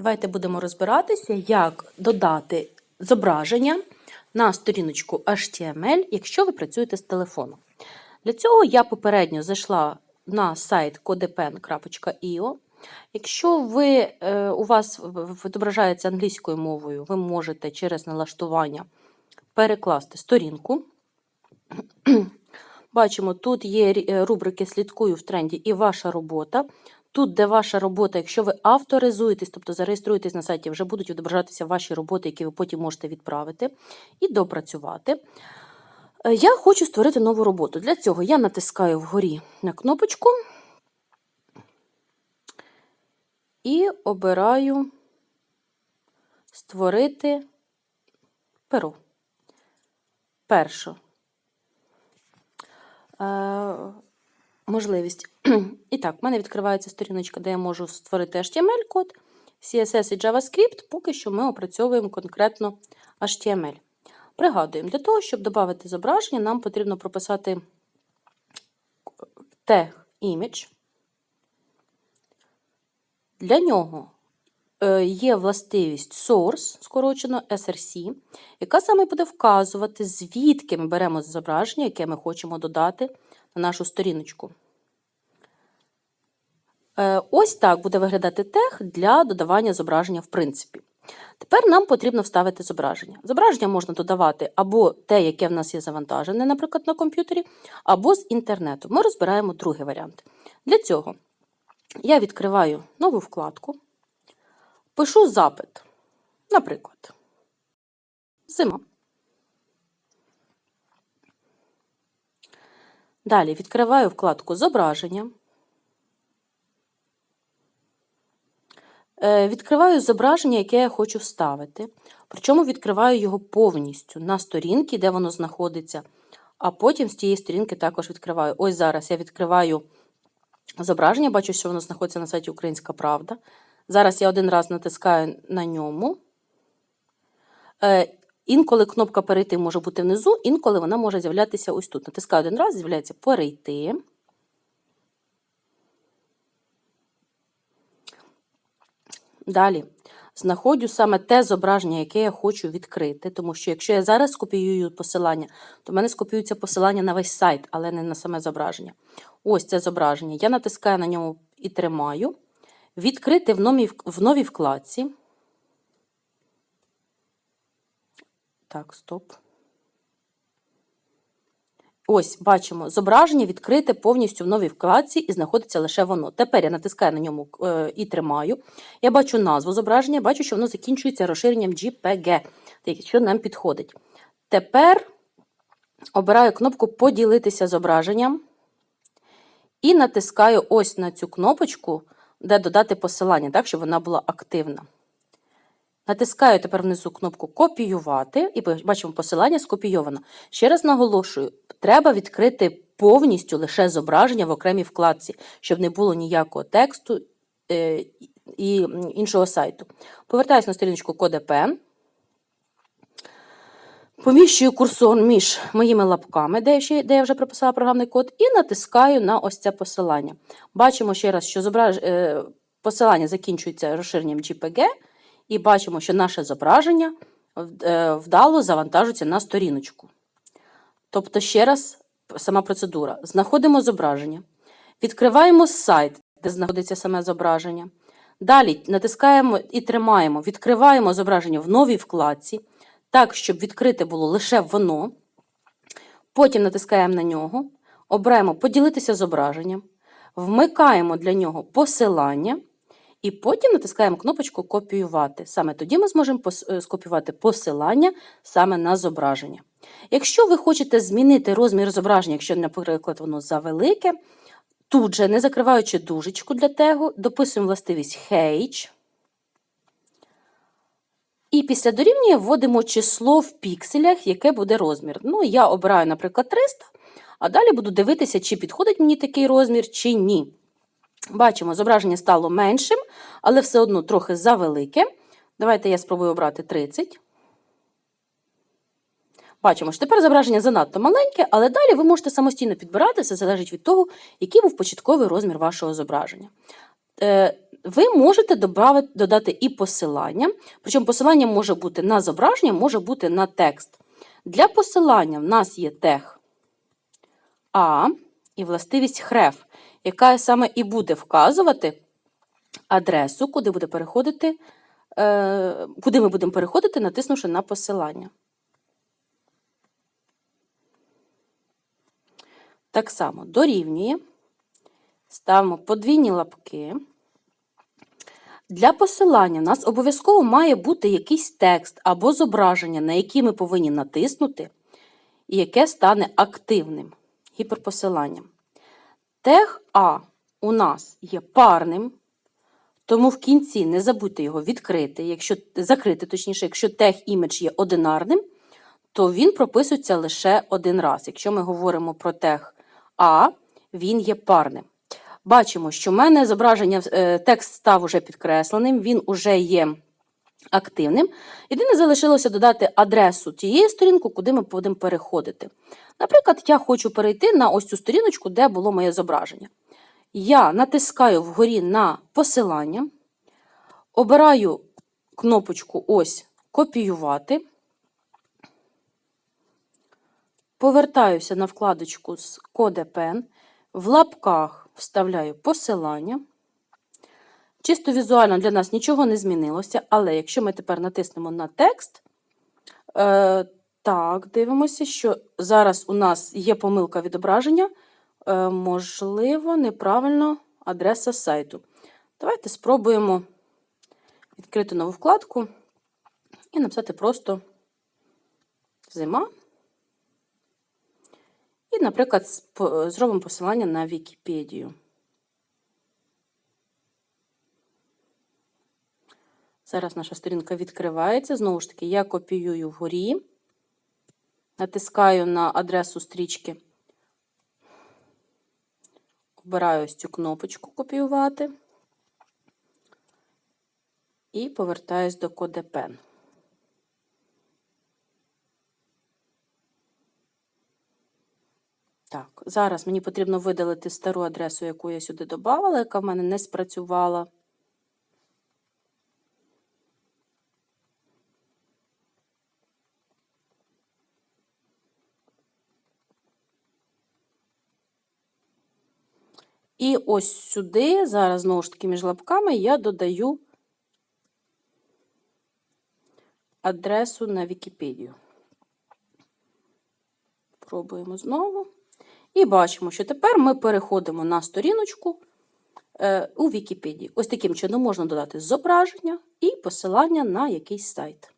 Давайте будемо розбиратися, як додати зображення на сторіночку HTML, якщо ви працюєте з телефоном. Для цього я попередньо зайшла на сайт codepen.io. Якщо ви, е, у вас відображається англійською мовою, ви можете через налаштування перекласти сторінку. Бачимо, тут є е, рубрики Слідкую в тренді і ваша робота. Тут, де ваша робота, якщо ви авторизуєтесь, тобто зареєструєтесь на сайті, вже будуть відображатися ваші роботи, які ви потім можете відправити і допрацювати. Е, Я хочу створити нову роботу. Для цього я натискаю вгорі на кнопочку і обираю створити перо. Першу е, можливість. І так, в мене відкривається сторіночка, де я можу створити HTML-код, CSS і JavaScript. Поки що ми опрацьовуємо конкретно HTML. Пригадуємо, для того, щоб додати зображення, нам потрібно прописати tag image. Для нього е, є властивість source, скорочено SRC, яка саме буде вказувати, звідки ми беремо зображення, яке ми хочемо додати на нашу сторіночку. Е, Ось так буде виглядати тег для додавання зображення в принципі. Тепер нам потрібно вставити зображення. Зображення можна додавати або те, яке в нас є завантажене, наприклад, на комп'ютері, або з інтернету. Ми розбираємо другий варіант. Для цього я відкриваю нову вкладку, пишу запит. Наприклад, зима. Далі відкриваю вкладку Зображення. Е, Відкриваю зображення, яке я хочу вставити. Причому відкриваю його повністю на сторінці, де воно знаходиться. А потім з тієї сторінки також відкриваю. Ось зараз я відкриваю зображення, бачу, що воно знаходиться на сайті Українська Правда. Зараз я один раз натискаю на ньому. Інколи кнопка перейти може бути внизу, інколи вона може з'являтися ось тут. Натискаю один раз, з'являється перейти. Далі знаходжу саме те зображення, яке я хочу відкрити, тому що якщо я зараз скопіюю посилання, то в мене скопіюється посилання на весь сайт, але не на саме зображення. Ось це зображення. Я натискаю на ньому і тримаю. Відкрити в новій, в новій вкладці. Так, стоп. Ось, бачимо, зображення відкрите повністю в новій вкладці і знаходиться лише воно. Тепер я натискаю на ньому е, і тримаю. Я бачу назву зображення, бачу, що воно закінчується розширенням JPG, що нам підходить. Тепер обираю кнопку Поділитися зображенням і натискаю ось на цю кнопочку, де додати посилання, так, щоб вона була активна. Натискаю тепер внизу кнопку Копіювати і бачимо посилання скопійовано. Ще раз наголошую, треба відкрити повністю лише зображення в окремій вкладці, щоб не було ніякого тексту е, і іншого сайту. Повертаюся на сторіночку CodePen. Поміщую курсор між моїми лапками, де я, ще, де я вже прописала програмний код, і натискаю на ось це посилання. Бачимо ще раз, що зображ... е, посилання закінчується розширенням JPG. І бачимо, що наше зображення е, вдало завантажується на сторіночку. Тобто, ще раз, сама процедура. Знаходимо зображення, відкриваємо сайт, де знаходиться саме зображення. Далі натискаємо і тримаємо, відкриваємо зображення в новій вкладці, так, щоб відкрите було лише воно. Потім натискаємо на нього, обираємо поділитися зображенням, вмикаємо для нього посилання. І потім натискаємо кнопочку Копіювати. Саме тоді ми зможемо скопіювати посилання саме на зображення. Якщо ви хочете змінити розмір зображення, якщо, наприклад, воно завелике, тут же, не закриваючи дужечку для тегу, дописуємо властивість H. І після дорівнює вводимо число в пікселях, яке буде розмір. Ну, я обираю, наприклад, 300, а далі буду дивитися, чи підходить мені такий розмір, чи ні. Бачимо, зображення стало меншим, але все одно трохи завелике. Давайте я спробую обрати 30. Бачимо, що тепер зображення занадто маленьке, але далі ви можете самостійно підбирати, все залежить від того, який був початковий розмір вашого зображення. Е, ви можете додати і посилання, причому посилання може бути на зображення, може бути на текст. Для посилання в нас є тег А і властивість хреф, яка саме і буде вказувати адресу, куди буде переходити, е, куди ми будемо переходити, натиснувши на посилання. Так само дорівнює. Ставимо подвійні лапки. Для посилання в нас обов'язково має бути якийсь текст або зображення, на який ми повинні натиснути, і яке стане активним гіперпосиланням. Тег А у нас є парним, тому в кінці не забудьте його відкрити, якщо, закрити, точніше, якщо тег імідж є одинарним, то він прописується лише один раз. Якщо ми говоримо про тег А, він є парним. Бачимо, що в мене зображення, е, текст став уже підкресленим, він уже є активним. Єдине залишилося додати адресу тієї сторінки, куди ми будемо переходити. Наприклад, я хочу перейти на ось цю сторіночку, де було моє зображення. Я натискаю вгорі на посилання, обираю кнопочку ось копіювати, повертаюся на вкладочку з кодепен, в лапках вставляю посилання. Чисто візуально для нас нічого не змінилося, але якщо ми тепер натиснемо на текст, е, так, дивимося, що зараз у нас є помилка відображення, е, можливо, неправильно адреса сайту. Давайте спробуємо відкрити нову вкладку і написати просто зима. І, наприклад, зробимо посилання на Вікіпедію. Зараз наша сторінка відкривається. Знову ж таки, я копіюю вгорі, натискаю на адресу стрічки, обираю ось цю кнопочку копіювати і повертаюсь до кодепен. Так, зараз мені потрібно видалити стару адресу, яку я сюди додавала, яка в мене не спрацювала. І ось сюди, зараз знову ж таки між лапками, я додаю адресу на Вікіпедію. Пробуємо знову. І бачимо, що тепер ми переходимо на сторіночку е, у Вікіпедії. Ось таким чином можна додати зображення і посилання на якийсь сайт.